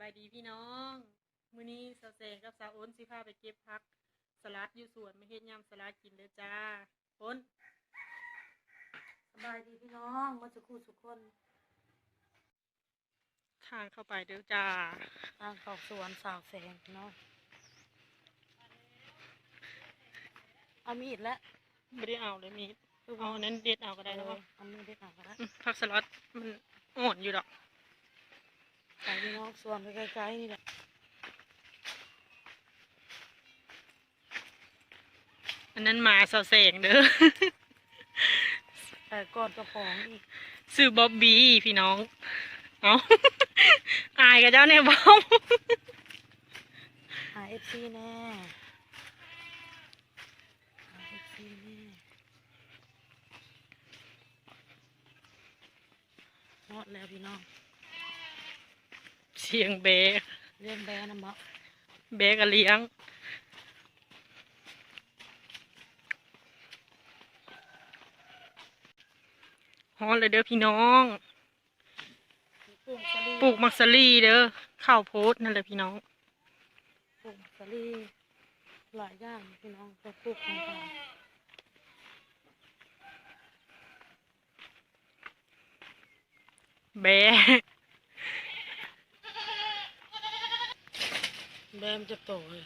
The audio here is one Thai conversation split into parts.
บายดีพี่น้องมื้อนี้สาวแสงกับสาวอ้นสิพาไปเก็บผักสลัดอยู่สวนมาเฮ็ดยำสลัดกินเด้อจ้าอ้นสบายดีพี่น้องมาสุขุสุขคนข้างเข้าไปเด้อจ้าทางเข้าสวนสาวแสงพี่น้องเอามีดแล้วไม่ได้เอาเลยมีดเอาอันนั้นเด็ดเอาก็ได้แล้วเอวะอเอามีดได้ต่างกันละอืมผักสลัดมันอ่อนอยู่ดอก ไปพี่น้องสวนไปไกลๆนี่แหละอันนั้นหมาสาวแสงเด้อแต่ก่อนกระป๋องอีกซื้อบ๊อบบี้พี่น้อง เอาอายกับเจ้าเนี่ยบ้าหาเอฟซีแน่หาเอฟซีแน่ฮอดแล้วพี่น้อง เสียงเบะเลี้ยงแบน้ำมะเบะกับเลี้ยง ฮอนเลยเด้อพี่น้อง ปลูกสลีปลูกมักซารีเด้อ ข้าวโพดนั่นแหละพี่น้อง ปลูกสลีหลายอย่างพี่น้องไปปลูกของเราแบ แบมจะโตเลย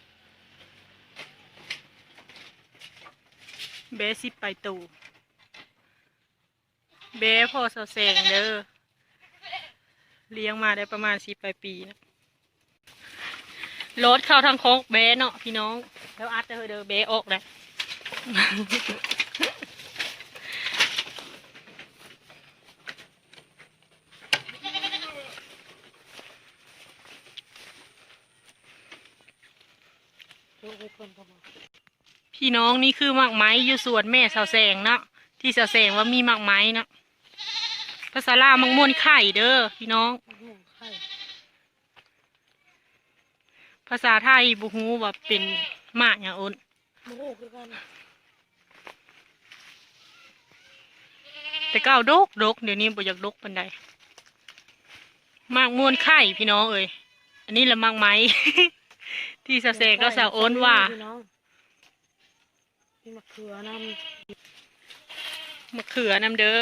แบสิไปตู่แบพ่อสาวแสงเด้อเลี้ยงมาได้ประมาณสิบปลายปีนะรถเข้าทางโคกแบเนาะพี่น้อง แล้วอัดเด้อเด้อแบออกเลย ลูกไปคนประมาพี่น้องนี่คือหมากไม้อยู่สวนแม่สาวแสงเนาะที่สาวแสงว่ามีหมากไม้เนาะภาษาลาวมังม่วนไข่เด้อพี่น้องมะม่วงไข่ภาษาไทยบุฮูว่าเป็นหมากอย่างอ้นมะม่วงคือกันแต่ก็เอาดกดกเดี๋ยวนี้บ่อยากดกปันใดหมากม่วนไข่พี่น้องเอ้ยอันนี้ละหมากไม้ ที่สาวแสงก็สาวอ้นว่าพี่น้องมีมะเขือน้ำมะเขือนำเด้อ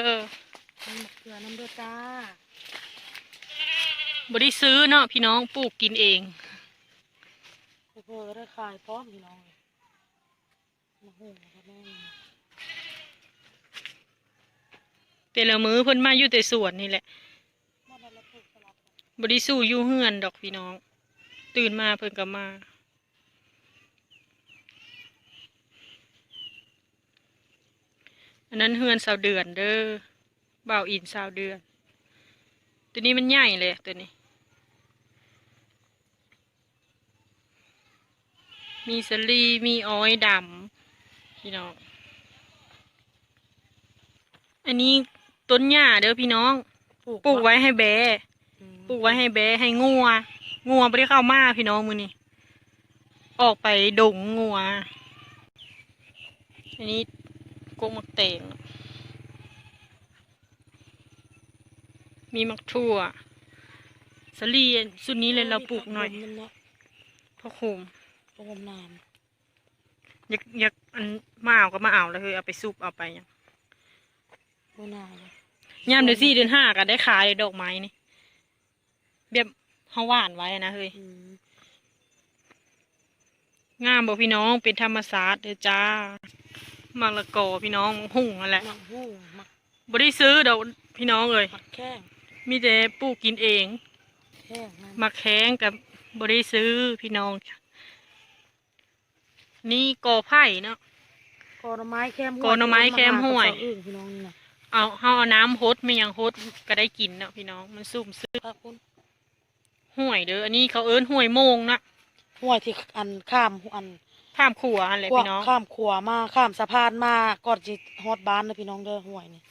มีมะเขือน้ำเดือจ้าบ่ได้ซื้อเนาะพี่น้องปลูกกินเองเพื่อได้ขายพร้อมพี่น้องมะม่วงกับแม่งแต่ละมื้อเพิ่นมาอยู่แต่สวนนี่แหละมาได้แล้วปลูกสลัดกันบริสู้อยู่เฮือนดอกพี่น้อง ตื่นมาเพิ่นก็มา อันนั้นเฮือนสาวเดือนเด้อบ่าวอินสาวเดือน ตัวนี้มันใหญ่เลยตัวนี้ มีสลีมีอ้อยดำพี่น้อง อันนี้ต้นหญ้าเด้อพี่น้อง ปลูกไว้ให้แบะอืมปลูกไว้ให้แบะให้งัว งัวไม่ได้เข้ามาพี่น้องมือนี่ออกไปดงงัว อันนี้กกมักเตงมีมักทั่วสลีสุดนี้เลยเราปลูกหน่อยมันเนาะพอคุมปลูกนานอยากอยากอันมาเอาก็มาเอาแล้วเฮ้ยเอาไปซุปเอาไปยังปลูกนานเลยยามเดือนสี่เดือนห้าก็ได้ขายเลยดอกไม้นี่แบบ เขาหวานไว้นะเฮ้ยอืมงามบอกพี่น้องเป็นธรรมศาสตร์เด้อจ้ามักละกอพี่น้องมักหุ่งนั่นแหละมักหู้มักบ่ได้ซื้อดอกพี่น้องเอ้ยมักแข้งมีแต่ปลูกกินเองแข้งนั่นมักแข้งกับบ่ได้ซื้อพี่น้อง นี่กอไผ่เนาะกอหน่อไม้แคมกอหน่อไม้แคมห้วยมาหากระเป๋าอื่นพี่น้องนี่นะเอาเฮาเอาน้ำฮดไม่ยังฮดก็ได้กินเนาะพี่น้องมันซุ่มซื้อพระคุณ ห่วยเด้ออันนี้เขาเอิ้นห่วยโมงนะห้วยที่อันข้ามอันข้ามขัวอันแหละกว้างพี่น้องข้ามขัวมาข้ามสะพานมาก่อนจิฮอดบ้านนะพี่น้องเด้อห้วยนี่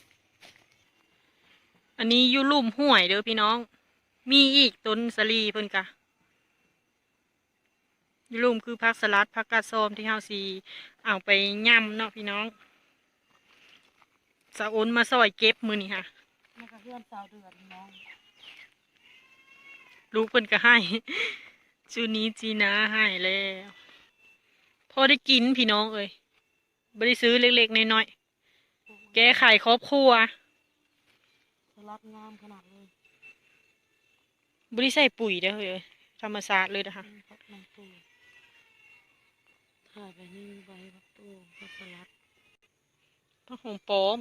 อันนี้อยู่ลุ่มห่วยเด้อพี่น้อง มีอีกต้นสลีเพิ่นกะอยู่ลุ่มคือผักสลัดผักกาดซอมที่เฮาสีเอาไปย่ำเนาะพี่น้องสาวอ้นมาซอยเก็บมือนี่ค่ะมันก็เพื่อนสาวเดือนพี่น้อง ลูกเพิ่นก็ให้จูนี้จีนาให้แล้วพอได้กินพี่น้องเอ้ยบ่ได้ซื้อเล็กๆน้อยๆแก้ไขครอบครัวสลัดงามขนาดเลยบ่ได้ใส่ปุ๋ยเด้อเฮ้ยธรรมชาติเลยนะคะนี่พักน้ำตูถ่ายไปนี่ใบพักตูพักสลัดผักหอมป้อม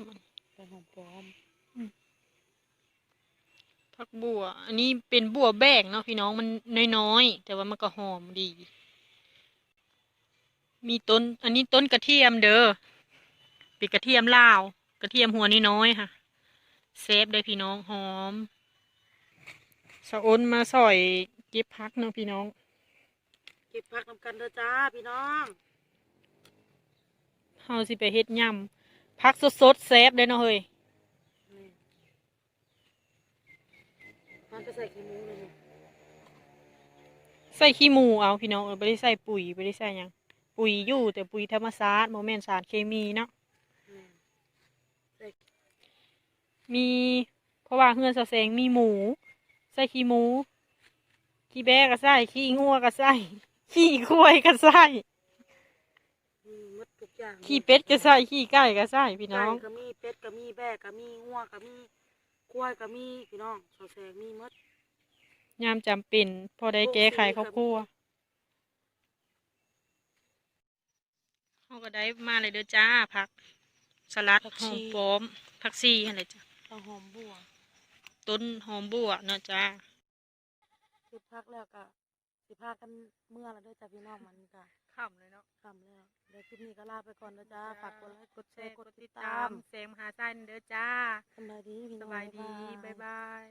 เป็นหอมปลอม ผักบัว อันนี้เป็นบัวแบกเนาะพี่น้องมันน้อยๆแต่ว่ามันก็หอมดี มีต้น อันนี้ต้นกระเทียมเด้อเป็นกระเทียมลาว กระเทียมหัวน้อยๆค่ะเซฟได้พี่น้องหอมสะอ้นมาสอยเก็บพักเนาะพี่น้อง เก็บพักนำกันเด้อจ้าพี่น้องเฮาสิไปเฮ็ดยำพักสดๆเซฟได้เนาะเฮ้ย นี่มัน ไปใส่ขี้หมูเลยนี่ใส่ขี้หมูเอาพี่น้องเออไม่ได้ใส่ปุ๋ยไม่ได้ใส่หยังปุ๋ยอยู่แต่ปุ๋ยธรรมชาติโมเมนสารเคมีเนาะนี่ใส่มีเพราะว่าเฮือนสะแสงมีหมู ใส่ขี้หมู ขี้แบะก็ใส่ขี้งัวก็ใส่ขี้ควายก็ใส่อืมหมดทุกอย่างขี้เป็ดก็ใส่ขี้ไก่ก็ใส่พี่น้องไก่ก็มีเป็ดก็มีแบะก็มีงัวก็มี ควายก็มีพี่น้องสอแสงมีหมดยามจำเป็นพอได้แก้ไขครอบครัวเขาก็ได้มาเลยเด้อจ้าผัก สลัดหอมปอมผักซีอะไรจ้ะต้องหอมบัวต้นหอมบัวเนาะจ้าเก็บพักแล้วก็ สิพากันเมื่อแล้วเด้อจ้าพี่น้องมันก็ค่ำเลยเนาะค่ำแล้วเดี๋ยวคลิปนี้ก็ลาไปก่อนเด้อจ้าฝากกดไลค์กดแชแชร์ร์กกดดติติดดตาตามมเสียงมหาไส้เด้อจ้าสบายดีพี่สน้องบายดี บ๊ายบาย